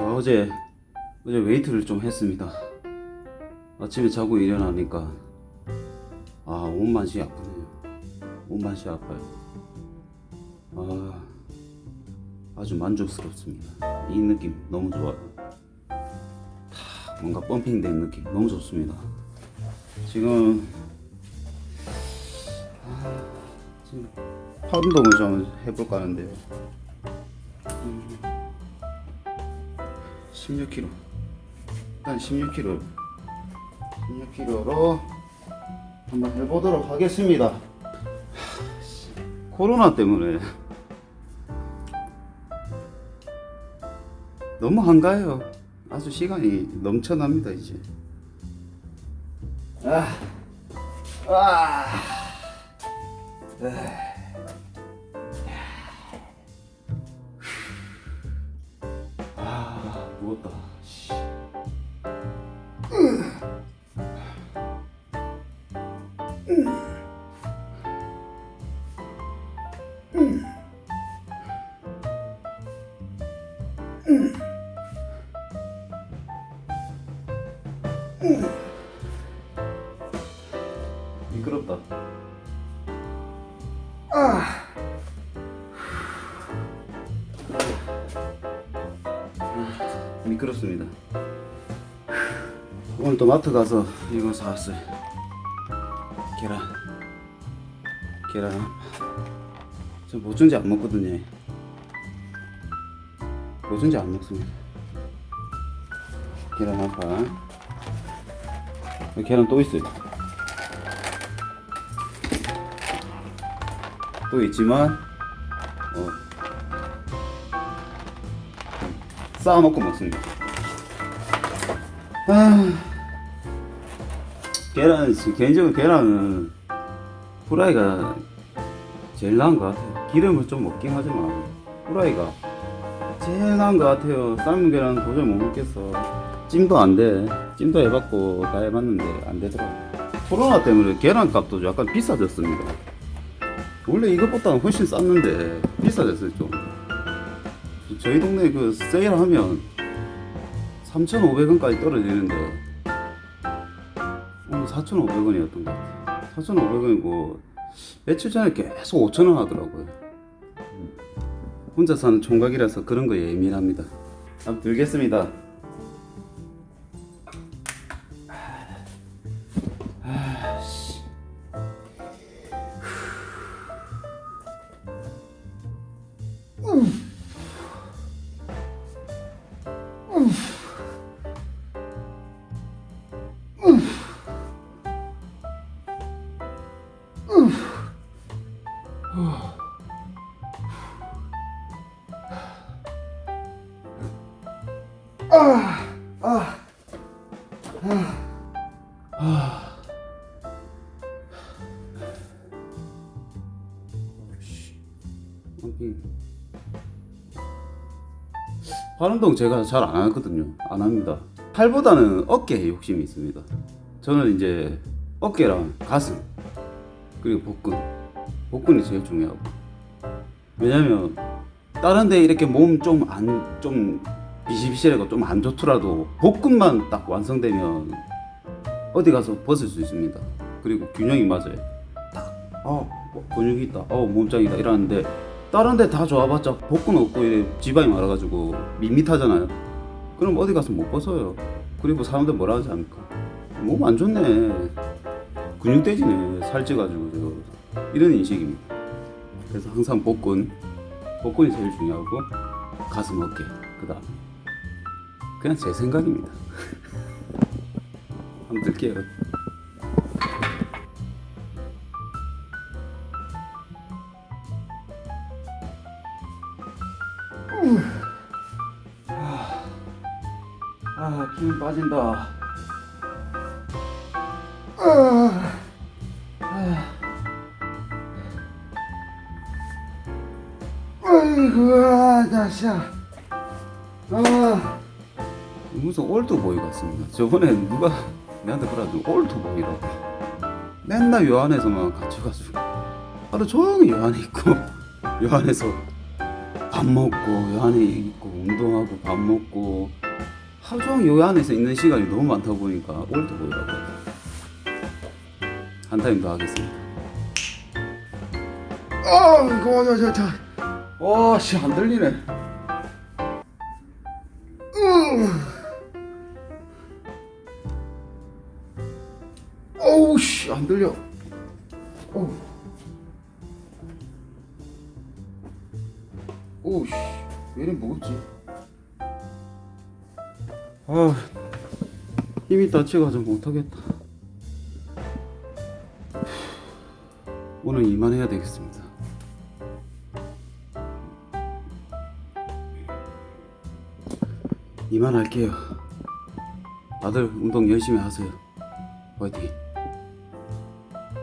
저 어제 어제 웨이트를 좀 했습니다. 아침에 자고 일어나니까 아 온맛이 아프네요. 온맛이 아파요. 아 아주 만족스럽습니다. 이 느낌 너무 좋아요. 하, 뭔가 펌핑된 느낌 너무 좋습니다. 지금 아, 지금 팔 운동을 좀 해볼까 하는데요. 16kg. 일단 16kg. 16kg로 한번 해보도록 하겠습니다. 코로나 때문에 너무 한가해요. 아주 시간이 넘쳐납니다 이제. 아, 아, 아, 미끄럽다. 미끄럽습니다. 오늘 또 마트 가서 이거 사왔어요. 계란. 계란. 저 보준지 안 먹거든요. 보준지 안 먹습니다. 계란 한 판. 여기 계란 또 있어요. 또 있지만 어, 쌓아놓고 먹습니다. 아, 계란 개인적으로 계란은 후라이가 제일 나은 것 같아요. 기름을 좀 먹긴 하지만 후라이가 제일 나은 것 같아요. 삶은 계란 도저히 못 먹겠어. 찜도 안 돼. 찜도 해봤고 다 해봤는데 안 되더라고. 코로나 때문에 계란 값도 약간 비싸졌습니다. 원래 이것보다는 훨씬 쌌는데 비싸졌어요 좀. 저희 동네 그 세일하면 3,500원까지 떨어지는데 오늘 4,500원이었던 것 같아요. 4,500원이고 며칠 전에 계속 5,000원 하더라고요. 음. 혼자 사는 총각이라서 그런 거 예민합니다. 한번 들겠습니다. 아, 씨. 여기. 팔운동 제가 잘 안 하거든요. 안 합니다. 팔보다는 어깨에 욕심이 있습니다. 저는 이제 어깨랑 가슴 그리고 복근 복근이 제일 중요하고 왜냐면 다른 데 이렇게 몸 좀안좀 비실비실하고 좀 안 좋더라도 복근만 딱 완성되면 어디 가서 벗을 수 있습니다. 그리고 균형이 맞아요. 딱, 어, 뭐 근육이 있다, 어, 몸짱이다 이러는데 다른 데 다 좋아봤자 복근 없고 지방이 많아가지고 밋밋하잖아요. 그럼 어디 가서 못 벗어요. 그리고 사람들 뭐라 하지 않을까? 몸 안 좋네. 근육 떼지네. 살찌가지고 저 이런 인식입니다. 그래서 항상 복근, 복근이 제일 중요하고 가슴 어깨 그다음 그냥 제 생각입니다. 한번 들게요. 아, 힘 빠진다. 다시야. 아, 무슨 올드보이 같습니다. 저번에 누가 내한테 그러더니 올드보이라고. 맨날 요 안에서만 갇혀가지고 하루 종일 요 안에 있고 요 안에서 밥밥 먹고 요 안에 있고 운동하고 밥 먹고 하루 종일 요 안에서 있는 시간이 너무 많다 보니까 올드 보이라고 한 타임 더 하겠습니다 아 그만 자, 자. 와 씨 안 들리네. 어우 씨 안 들려. 어우. 오우 씨 왜 이리 무겁지? 아 힘이 다치가지고 못하겠다. 오늘 이만 해야 되겠습니다 이만할게요. 다들 운동 열심히 하세요. 화이팅